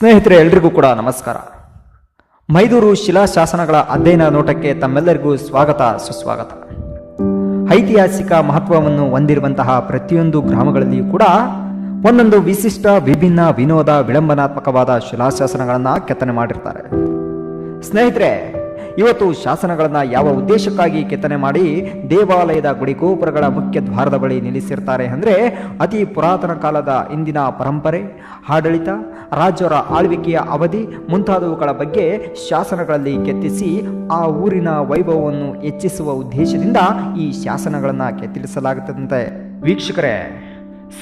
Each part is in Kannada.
ಸ್ನೇಹಿತರೆ, ಎಲ್ರಿಗೂ ಕೂಡ ನಮಸ್ಕಾರ. ಮೈದೂರು ಶಿಲಾಶಾಸನಗಳ ಅಧ್ಯಯನ ನೋಟಕ್ಕೆ ತಮ್ಮೆಲ್ಲರಿಗೂ ಸ್ವಾಗತ, ಸುಸ್ವಾಗತ. ಐತಿಹಾಸಿಕ ಮಹತ್ವವನ್ನು ಹೊಂದಿರುವಂತಹ ಪ್ರತಿಯೊಂದು ಗ್ರಾಮಗಳಲ್ಲಿಯೂ ಕೂಡ ಒಂದೊಂದು ವಿಶಿಷ್ಟ, ವಿಭಿನ್ನ ವಿನೋದ ವಿಳಂಬನಾತ್ಮಕವಾದ ಶಿಲಾಶಾಸನಗಳನ್ನು ಕೆತ್ತನೆ ಮಾಡಿರ್ತಾರೆ. ಸ್ನೇಹಿತರೆ ಇವತ್ತು ಶಾಸನಗಳನ್ನು ಯಾವ ಉದ್ದೇಶಕ್ಕಾಗಿ ಕೆತ್ತನೆ ಮಾಡಿ ದೇವಾಲಯದ ಗುಡಿ ಗೋಪುರಗಳ ಮುಖ್ಯ ದ್ವಾರದ ಬಳಿ ನಿಲ್ಲಿಸಿರ್ತಾರೆ ಅಂದರೆ ಅತಿ ಪುರಾತನ ಕಾಲದ ಇಂದಿನ ಪರಂಪರೆ, ಆಡಳಿತ, ರಾಜರ ಆಳ್ವಿಕೆಯ ಅವಧಿ ಮುಂತಾದವುಗಳ ಬಗ್ಗೆ ಶಾಸನಗಳಲ್ಲಿ ಕೆತ್ತಿಸಿ ಆ ಊರಿನ ವೈಭವವನ್ನು ಹೆಚ್ಚಿಸುವ ಉದ್ದೇಶದಿಂದ ಈ ಶಾಸನಗಳನ್ನು ಕೆತ್ತಿಸಲಾಗುತ್ತದಂತೆ ವೀಕ್ಷಕರೇ,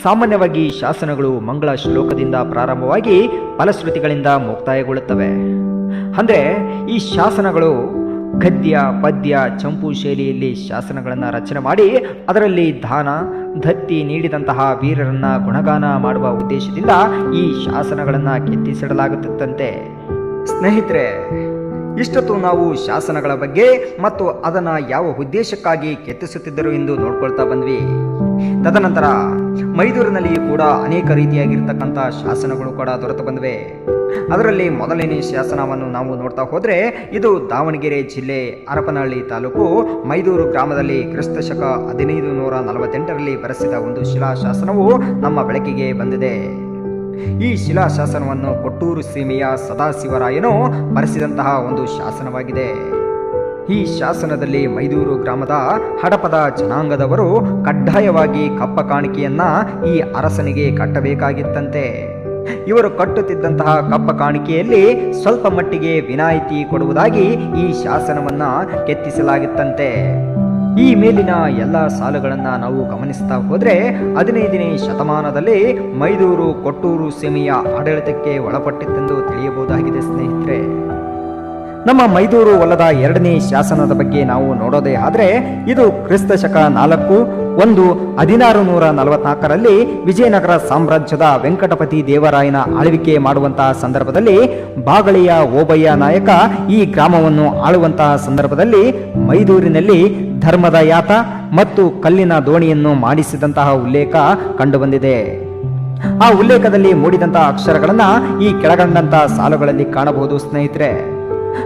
ಸಾಮಾನ್ಯವಾಗಿ ಶಾಸನಗಳು ಮಂಗಳ ಶ್ಲೋಕದಿಂದ ಪ್ರಾರಂಭವಾಗಿ ಫಲಶ್ರುತಿಗಳಿಂದ ಮುಕ್ತಾಯಗೊಳ್ಳುತ್ತವೆ. ಅಂದರೆ ಈ ಶಾಸನಗಳು ಗದ್ಯ, ಪದ್ಯ, ಚಂಪು ಶೈಲಿಯಲ್ಲಿ ಶಾಸನಗಳನ್ನು ರಚನೆ ಮಾಡಿ ಅದರಲ್ಲಿ ದಾನ ದತ್ತಿ ನೀಡಿದಂತಹ ವೀರರನ್ನ ಗುಣಗಾನ ಮಾಡುವ ಉದ್ದೇಶದಿಂದ ಈ ಶಾಸನಗಳನ್ನು ಕೆತ್ತಿಸಿಡಲಾಗುತ್ತಿತ್ತಂತೆ. ಸ್ನೇಹಿತರೆ, ಇಷ್ಟೊತ್ತು ನಾವು ಶಾಸನಗಳ ಬಗ್ಗೆ ಮತ್ತು ಅದನ್ನು ಯಾವ ಉದ್ದೇಶಕ್ಕಾಗಿ ಕೆತ್ತಿಸುತ್ತಿದ್ದರು ಎಂದು ನೋಡ್ಕೊಳ್ತಾ ಬಂದ್ವಿ. ತದನಂತರ ಮೈದೂರಿನಲ್ಲಿಯೂ ಕೂಡ ಅನೇಕ ರೀತಿಯಾಗಿರ್ತಕ್ಕಂಥ ಶಾಸನಗಳು ಕೂಡ ದೊರೆತು ಬಂದಿವೆ. ಅದರಲ್ಲಿ ಮೊದಲನೇ ಶಾಸನವನ್ನು ನಾವು ನೋಡ್ತಾ ಹೋದರೆ ಇದು ದಾವಣಗೆರೆ ಜಿಲ್ಲೆ ಹರಪನಹಳ್ಳಿ ತಾಲೂಕು ಮೈದೂರು ಗ್ರಾಮದಲ್ಲಿ ಕ್ರಿಸ್ತ ಶಕ ಹದಿನೈದು ನೂರ ನಲವತ್ತೆಂಟರಲ್ಲಿ ಬರೆಸಿದ ಒಂದು ಶಿಲಾಶಾಸನವು ನಮ್ಮ ಬೆಳಕಿಗೆ ಬಂದಿದೆ. ಈ ಶಿಲಾಶಾಸನವನ್ನು ಕೊಟ್ಟೂರು ಸೀಮೆಯ ಸದಾಶಿವರಾಯನು ಬರೆಸಿದಂತಹ ಒಂದು ಶಾಸನವಾಗಿದೆ. ಈ ಶಾಸನದಲ್ಲಿ ಮೈದೂರು ಗ್ರಾಮದ ಹಡಪದ ಜನಾಂಗದವರು ಕಡ್ಡಾಯವಾಗಿ ಕಪ್ಪ ಕಾಣಿಕೆಯನ್ನ ಈ ಅರಸನಿಗೆ ಕಟ್ಟಬೇಕಾಗಿತ್ತಂತೆ. ಇವರು ಕಟ್ಟುತ್ತಿದ್ದಂತಹ ಕಪ್ಪ ಕಾಣಿಕೆಯಲ್ಲಿ ಸ್ವಲ್ಪ ಮಟ್ಟಿಗೆ ವಿನಾಯಿತಿ ಕೊಡುವುದಾಗಿ ಈ ಶಾಸನವನ್ನ ಕೆತ್ತಿಸಲಾಗಿತ್ತಂತೆ. ಈ ಮೇಲಿನ ಎಲ್ಲ ಸಾಲುಗಳನ್ನು ನಾವು ಗಮನಿಸ್ತಾ ಹೋದ್ರೆ ಹದಿನೈದನೇ ಶತಮಾನದಲ್ಲಿ ಮೈದೂರು ಕೊಟ್ಟೂರು ಸೀಮೆಯ ಆಡಳಿತಕ್ಕೆ ಒಳಪಟ್ಟಿತ್ತೆಂದು ತಿಳಿಯಬಹುದಾಗಿದೆ, ಸ್ನೇಹಿತರೆ. ನಮ್ಮ ಮೈದೂರು ಹೊಲದ ಎರಡನೇ ಶಾಸನದ ಬಗ್ಗೆ ನಾವು ನೋಡೋದೇ ಆದರೆ ಇದು ಕ್ರಿಸ್ತ ಶಕ ನಾಲ್ಕು ಒಂದು ಹದಿನಾರು ನೂರ ನಲವತ್ನಾಲ್ಕರಲ್ಲಿ ವಿಜಯನಗರ ಸಾಮ್ರಾಜ್ಯದ ವೆಂಕಟಪತಿ ದೇವರಾಯನ ಆಳ್ವಿಕೆ ಮಾಡುವಂತಹ ಸಂದರ್ಭದಲ್ಲಿ ಬಾಗಳಿಯ ಓಬಯ್ಯ ನಾಯಕ ಈ ಗ್ರಾಮವನ್ನು ಆಳುವಂತಹ ಸಂದರ್ಭದಲ್ಲಿ ಮೈದೂರಿನಲ್ಲಿ ಧರ್ಮದ ಯಾತ ಮತ್ತು ಕಲ್ಲಿನ ದೋಣಿಯನ್ನು ಮಾಡಿಸಿದಂತಹ ಉಲ್ಲೇಖ ಕಂಡುಬಂದಿದೆ. ಆ ಉಲ್ಲೇಖದಲ್ಲಿ ಮೂಡಿದಂತಹ ಅಕ್ಷರಗಳನ್ನು ಈ ಕೆಳಗಂಡಂತಹ ಸಾಲುಗಳಲ್ಲಿ ಕಾಣಬಹುದು ಸ್ನೇಹಿತರೆ.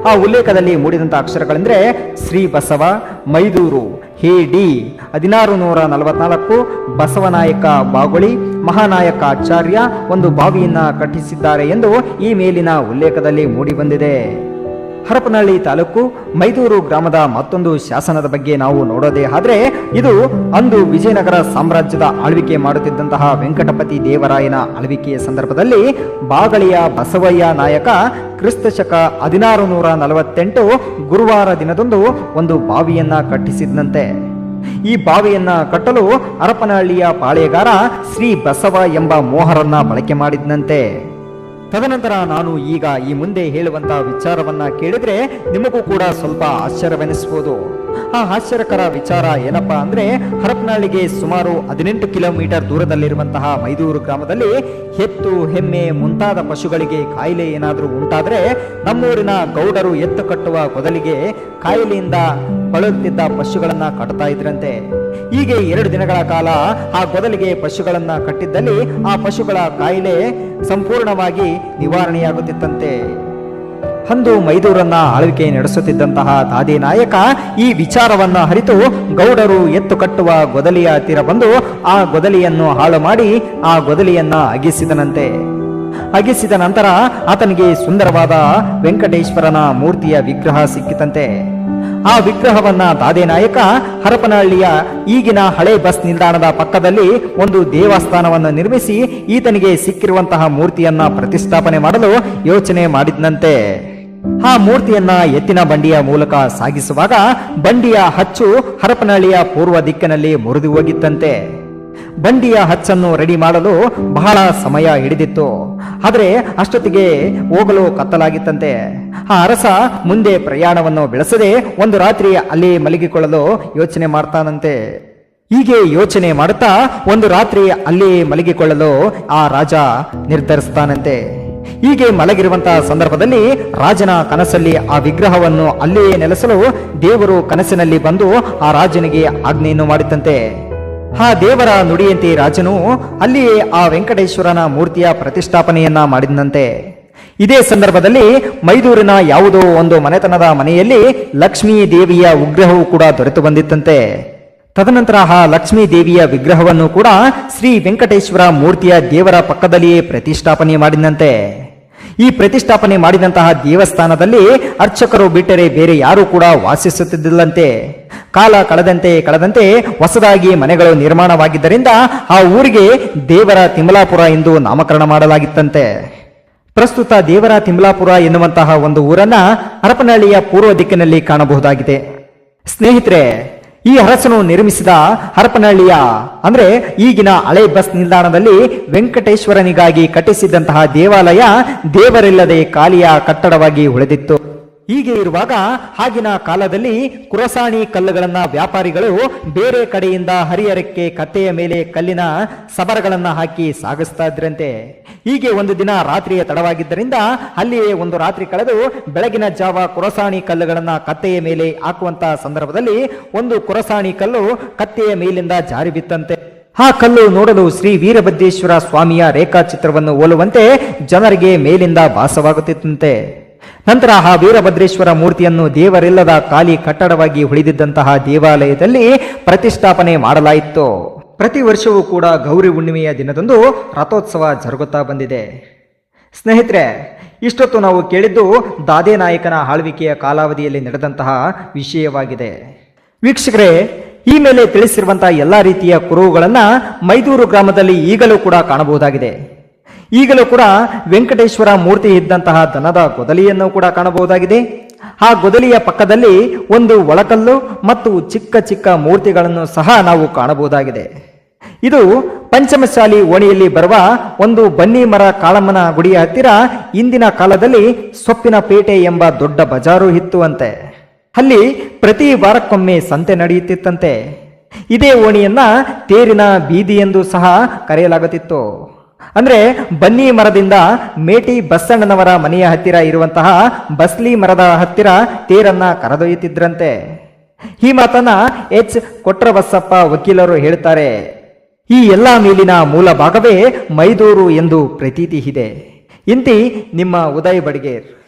ಆ ಉಲ್ಲೇಖದಲ್ಲಿ ಮೂಡಿದಂಥ ಅಕ್ಷರಗಳೆಂದರೆ ಶ್ರೀ ಬಸವ ಮೈದೂರು ಹೇ ಡಿ ಹದಿನಾರು ನೂರ ನಲವತ್ನಾಲ್ಕು ಬಸವನಾಯಕ ಬಾಗುಳಿ, ಮಹಾನಾಯಕ ಆಚಾರ್ಯ, ಒಂದು ಬಾವಿಯನ್ನ ಕಟ್ಟಿಸಿದ್ದಾರೆ ಎಂದು ಈ ಮೇಲಿನ ಉಲ್ಲೇಖದಲ್ಲಿ ಮೂಡಿಬಂದಿದೆ ಹರಪನಹಳ್ಳಿ ತಾಲೂಕು ಮೈದೂರು ಗ್ರಾಮದ ಮತ್ತೊಂದು ಶಾಸನದ ಬಗ್ಗೆ ನಾವು ನೋಡೋದೇ ಆದರೆ ಇದು ಅಂದು ವಿಜಯನಗರ ಸಾಮ್ರಾಜ್ಯದ ಆಳ್ವಿಕೆ ಮಾಡುತ್ತಿದ್ದಂತಹ ವೆಂಕಟಪತಿ ದೇವರಾಯನ ಆಳ್ವಿಕೆಯ ಸಂದರ್ಭದಲ್ಲಿ ಬಾಗಳಿಯ ಬಸವಯ್ಯ ನಾಯಕ ಕ್ರಿಸ್ತ ಶಕ ಹದಿನಾರು ನೂರ ನಲವತ್ತೆಂಟು ಗುರುವಾರ ದಿನದಂದು ಒಂದು ಬಾವಿಯನ್ನ ಕಟ್ಟಿಸಿದಂತೆ ಈ ಬಾವಿಯನ್ನ ಕಟ್ಟಲು ಹರಪನಹಳ್ಳಿಯ ಪಾಳೆಗಾರ ಶ್ರೀ ಬಸವ ಎಂಬ ಮೋಹರನ್ನ ಬಳಕೆ ಮಾಡಿದ್ನಂತೆ. ತದನಂತರ ನಾನು ಈಗ ಈ ಮುಂದೆ ಹೇಳುವಂತಹ ವಿಚಾರವನ್ನ ಕೇಳಿದ್ರೆ ನಿಮಗೂ ಕೂಡ ಸ್ವಲ್ಪ ಆಶ್ಚರ್ಯವೆನಿಸಬಹುದು ಆ ಆಶ್ಚರ್ಯಕರ ವಿಚಾರ ಏನಪ್ಪಾ ಅಂದ್ರೆ ಹರಪನಹಳ್ಳಿಗೆ ಸುಮಾರು ಹದಿನೆಂಟು ಕಿಲೋಮೀಟರ್ ದೂರದಲ್ಲಿರುವಂತಹ ಮೈದೂರು ಗ್ರಾಮದಲ್ಲಿ ಎತ್ತು ಹೆಮ್ಮೆ ಮುಂತಾದ ಪಶುಗಳಿಗೆ ಕಾಯಿಲೆ ಏನಾದರೂ ಉಂಟಾದ್ರೆ ನಮ್ಮೂರಿನ ಗೌಡರು ಎತ್ತು ಕಟ್ಟುವ ಬದಲಿಗೆ ಕಾಯಿಲೆಯಿಂದ ಬಳಲುತ್ತಿದ್ದ ಪಶುಗಳನ್ನ ಕಟ್ತಾ ಇದ್ರಂತೆ. ಹೀಗೆ ಎರಡು ದಿನಗಳ ಕಾಲ ಆ ಗೊದಲಿಗೆ ಪಶುಗಳನ್ನ ಕಟ್ಟಿದ್ದಲ್ಲಿ ಆ ಪಶುಗಳ ಕಾಯಿಲೆ ಸಂಪೂರ್ಣವಾಗಿ ನಿವಾರಣೆಯಾಗುತ್ತಿತ್ತಂತೆ. ಅಂದು ಮೈದೂರನ್ನ ಆಳ್ವಿಕೆ ನಡೆಸುತ್ತಿದ್ದಂತಹ ದಾದಿ ನಾಯಕ ಈ ವಿಚಾರವನ್ನ ಅರಿತು ಗೌಡರು ಎತ್ತು ಕಟ್ಟುವ ಗೊದಲಿಯ ಹತ್ತಿರ ಬಂದು ಆ ಗೊದಲಿಯನ್ನು ಹಾಳು ಮಾಡಿ ಆ ಗೊದಲಿಯನ್ನ ಅಗಿಸಿದನಂತೆ. ಅಗಿಸಿದ ನಂತರ ಆತನಿಗೆ ಸುಂದರವಾದ ವೆಂಕಟೇಶ್ವರನ ಮೂರ್ತಿಯ ವಿಗ್ರಹ ಸಿಕ್ಕಿತಂತೆ. ಆ ವಿಗ್ರಹವನ್ನ ದಾದೇನಾಯಕ ಹರಪನಹಳ್ಳಿಯ ಈಗಿನ ಹಳೆ ಬಸ್ ನಿಲ್ದಾಣದ ಪಕ್ಕದಲ್ಲಿ ಒಂದು ದೇವಸ್ಥಾನವನ್ನು ನಿರ್ಮಿಸಿ ಈತನಿಗೆ ಸಿಕ್ಕಿರುವಂತಹ ಮೂರ್ತಿಯನ್ನ ಪ್ರತಿಷ್ಠಾಪನೆ ಮಾಡಲು ಯೋಚನೆ ಮಾಡಿದ್ನಂತೆ. ಆ ಮೂರ್ತಿಯನ್ನ ಎತ್ತಿನ ಬಂಡಿಯ ಮೂಲಕ ಸಾಗಿಸುವಾಗ ಬಂಡಿಯ ಹಚ್ಚು ಹರಪನಹಳ್ಳಿಯ ಪೂರ್ವ ದಿಕ್ಕಿನಲ್ಲಿ ಮುರಿದು ಹೋಗಿತ್ತಂತೆ. ಬಂಡಿಯ ಹಚ್ಚನ್ನು ರೆಡಿ ಮಾಡಲು ಬಹಳ ಸಮಯ ಹಿಡಿದಿತ್ತು. ಆದರೆ ಅಷ್ಟೊತ್ತಿಗೆ ಹೋಗಲು ಕತ್ತಲಾಗಿತ್ತಂತೆ. ಆ ಅರಸ ಮುಂದೆ ಪ್ರಯಾಣವನ್ನು ಬೆಳೆಸದೆ ಒಂದು ರಾತ್ರಿ ಅಲ್ಲಿ ಮಲಗಿಕೊಳ್ಳಲು ಯೋಚನೆ ಮಾಡ್ತಾನಂತೆ. ಹೀಗೆ ಯೋಚನೆ ಮಾಡುತ್ತಾ ಒಂದು ರಾತ್ರಿ ಅಲ್ಲಿ ಮಲಗಿಕೊಳ್ಳಲು ಆ ರಾಜ ನಿರ್ಧರಿಸ್ತಾನಂತೆ. ಹೀಗೆ ಮಲಗಿರುವಂತಹ ಸಂದರ್ಭದಲ್ಲಿ ರಾಜನ ಕನಸಲ್ಲಿ ಆ ವಿಗ್ರಹವನ್ನು ಅಲ್ಲಿಯೇ ನೆಲೆಸಲು ದೇವರು ಕನಸಿನಲ್ಲಿ ಬಂದು ಆ ರಾಜನಿಗೆ ಆಜ್ಞೆಯನ್ನು ಮಾಡಿದಂತೆ. ಆ ದೇವರ ನುಡಿಯಂತೆ ರಾಜನು ಅಲ್ಲಿಯೇ ಆ ವೆಂಕಟೇಶ್ವರನ ಮೂರ್ತಿಯ ಪ್ರತಿಷ್ಠಾಪನೆಯನ್ನ ಮಾಡಿದಂತೆ. ಇದೇ ಸಂದರ್ಭದಲ್ಲಿ ಮೈದೂರಿನ ಯಾವುದೋ ಒಂದು ಮನೆತನದ ಮನೆಯಲ್ಲಿ ಲಕ್ಷ್ಮೀ ದೇವಿಯ ವಿಗ್ರಹವು ಕೂಡ ದೊರೆತು ಬಂದಿತ್ತಂತೆ. ತದನಂತರ ಆ ಲಕ್ಷ್ಮೀ ದೇವಿಯ ವಿಗ್ರಹವನ್ನು ಕೂಡ ಶ್ರೀ ವೆಂಕಟೇಶ್ವರ ಮೂರ್ತಿಯ ದೇವರ ಪಕ್ಕದಲ್ಲಿಯೇ ಪ್ರತಿಷ್ಠಾಪನೆ ಮಾಡಿದಂತೆ. ಈ ಪ್ರತಿಷ್ಠಾಪನೆ ಮಾಡಿದಂತಹ ದೇವಸ್ಥಾನದಲ್ಲಿ ಅರ್ಚಕರು ಬಿಟ್ಟರೆ ಬೇರೆ ಯಾರೂ ಕೂಡ ವಾಸಿಸುತ್ತಿದ್ದಿಲ್ಲಂತೆ. ಕಾಲ ಕಳೆದಂತೆ ಕಳೆದಂತೆ ಹೊಸದಾಗಿ ಮನೆಗಳು ನಿರ್ಮಾಣವಾಗಿದ್ದರಿಂದ ಆ ಊರಿಗೆ ದೇವರ ತಿಮಲಾಪುರ ಎಂದು ನಾಮಕರಣ ಮಾಡಲಾಗಿತ್ತಂತೆ. ಪ್ರಸ್ತುತ ದೇವರ ತಿಮ್ಲಾಪುರ ಎನ್ನುವಂತಹ ಒಂದು ಊರನ್ನ ಹರಪನಹಳ್ಳಿಯ ಪೂರ್ವ ದಿಕ್ಕಿನಲ್ಲಿ ಕಾಣಬಹುದಾಗಿದೆ. ಸ್ನೇಹಿತರೆ, ಈ ಅರಸನು ನಿರ್ಮಿಸಿದ ಹರಪನಹಳ್ಳಿಯ, ಅಂದ್ರೆ ಈಗಿನ ಹಳೆ ಬಸ್ ನಿಲ್ದಾಣದಲ್ಲಿ ವೆಂಕಟೇಶ್ವರನಿಗಾಗಿ ಕಟ್ಟಿಸಿದಂತಹ ದೇವಾಲಯ ದೇವರಿಲ್ಲದೆ ಖಾಲಿಯ ಕಟ್ಟಡವಾಗಿ ಉಳಿದಿತ್ತು. ಹೀಗೆ ಇರುವಾಗ ಆಗಿನ ಕಾಲದಲ್ಲಿ ಕುರಸಾಣಿ ಕಲ್ಲುಗಳನ್ನ ವ್ಯಾಪಾರಿಗಳು ಬೇರೆ ಕಡೆಯಿಂದ ಹರಿಹರಕ್ಕೆ ಕತ್ತೆಯ ಮೇಲೆ ಕಲ್ಲಿನ ಸಬರಗಳನ್ನ ಹಾಕಿ ಸಾಗಿಸ್ತಾ ಇದ್ರಂತೆ. ಹೀಗೆ ಒಂದು ದಿನ ರಾತ್ರಿಯ ತಡವಾಗಿದ್ದರಿಂದ ಅಲ್ಲಿಯೇ ಒಂದು ರಾತ್ರಿ ಕಳೆದು ಬೆಳಗಿನ ಜಾವ ಕುರಸಾಣಿ ಕಲ್ಲುಗಳನ್ನ ಕತ್ತೆಯ ಮೇಲೆ ಹಾಕುವಂತಹ ಸಂದರ್ಭದಲ್ಲಿ ಒಂದು ಕುರಸಾಣಿ ಕಲ್ಲು ಕತ್ತೆಯ ಮೇಲಿಂದ ಜಾರಿ ಬಿತ್ತಂತೆ. ಆ ಕಲ್ಲು ನೋಡಲು ಶ್ರೀ ವೀರಭದ್ರೇಶ್ವರ ಸ್ವಾಮಿಯ ರೇಖಾಚಿತ್ರವನ್ನು ಹೋಲುವಂತೆ ಜನರಿಗೆ ಮೇಲಿಂದ ಭಾಸವಾಗುತ್ತಿತ್ತಂತೆ. ನಂತರ ಆ ವೀರಭದ್ರೇಶ್ವರ ಮೂರ್ತಿಯನ್ನು ದೇವರಿಲ್ಲದ ಖಾಲಿ ಕಟ್ಟಡವಾಗಿ ಉಳಿದಿದ್ದಂತಹ ದೇವಾಲಯದಲ್ಲಿ ಪ್ರತಿಷ್ಠಾಪನೆ ಮಾಡಲಾಯಿತು. ಪ್ರತಿ ವರ್ಷವೂ ಕೂಡ ಗೌರಿ ಹುಣ್ಣಿಮೆಯ ದಿನದಂದು ರಥೋತ್ಸವ ಜರುಗುತ್ತಾ ಬಂದಿದೆ. ಸ್ನೇಹಿತರೆ, ಇಷ್ಟೊತ್ತು ನಾವು ಕೇಳಿದ್ದು ದಾದೆ ನಾಯಕನ ಆಳ್ವಿಕೆಯ ಕಾಲಾವಧಿಯಲ್ಲಿ ನಡೆದಂತಹ ವಿಷಯವಾಗಿದೆ. ವೀಕ್ಷಕರೇ, ಈ ಮೇಲೆ ತಿಳಿಸಿರುವಂತಹ ಎಲ್ಲ ರೀತಿಯ ಕುರುಹುಗಳನ್ನು ಮೈದೂರು ಗ್ರಾಮದಲ್ಲಿ ಈಗಲೂ ಕೂಡ ಕಾಣಬಹುದಾಗಿದೆ. ಈಗಲೂ ಕೂಡ ವೆಂಕಟೇಶ್ವರ ಮೂರ್ತಿ ಇದ್ದಂತಹ ದನದ ಗೊದಲಿಯನ್ನು ಕೂಡ ಕಾಣಬಹುದಾಗಿದೆ. ಆ ಗೊದಲಿಯ ಪಕ್ಕದಲ್ಲಿ ಒಂದು ಒಳಕಲ್ಲು ಮತ್ತು ಚಿಕ್ಕ ಚಿಕ್ಕ ಮೂರ್ತಿಗಳನ್ನು ಸಹ ನಾವು ಕಾಣಬಹುದಾಗಿದೆ. ಇದು ಪಂಚಮಶಾಲಿ ಓಣಿಯಲ್ಲಿ ಬರುವ ಒಂದು ಬನ್ನಿ ಮರ ಕಾಳಮ್ಮನ ಗುಡಿಯ ಹತ್ತಿರ ಇಂದಿನ ಕಾಲದಲ್ಲಿ ಸೊಪ್ಪಿನ ಪೇಟೆ ಎಂಬ ದೊಡ್ಡ ಬಜಾರು ಇತ್ತು ಅಂತೆ ಅಲ್ಲಿ ಪ್ರತಿ ವಾರಕ್ಕೊಮ್ಮೆ ಸಂತೆ ನಡೆಯುತ್ತಿತ್ತಂತೆ. ಇದೇ ಓಣಿಯನ್ನ ತೇರಿನ ಬೀದಿ ಎಂದು ಸಹ ಕರೆಯಲಾಗುತ್ತಿತ್ತು. ಅಂದ್ರೆ ಬನ್ನಿ ಮರದಿಂದ ಮೇಟಿ ಬಸಣ್ಣನವರ ಮನೆಯ ಹತ್ತಿರ ಇರುವಂತಹ ಬಸ್ಲಿ ಮರದ ಹತ್ತಿರ ತೇರನ್ನ ಕರೆದೊಯ್ಯುತ್ತಿದ್ರಂತೆ. ಈ ಮಾತನ್ನ ಎಚ್. ಕೊಟ್ರಬಸಪ್ಪ ವಕೀಲರು ಹೇಳ್ತಾರೆ ಈ ಎಲ್ಲ ಮೇಲಿನ ಮೂಲ ಭಾಗವೇ ಮೈದೂರು ಎಂದು ಪ್ರತೀತಿ ಇದೆ. ಇಂತಿ ನಿಮ್ಮ ಉದಯ್ ಬಡಿಗೇರ್.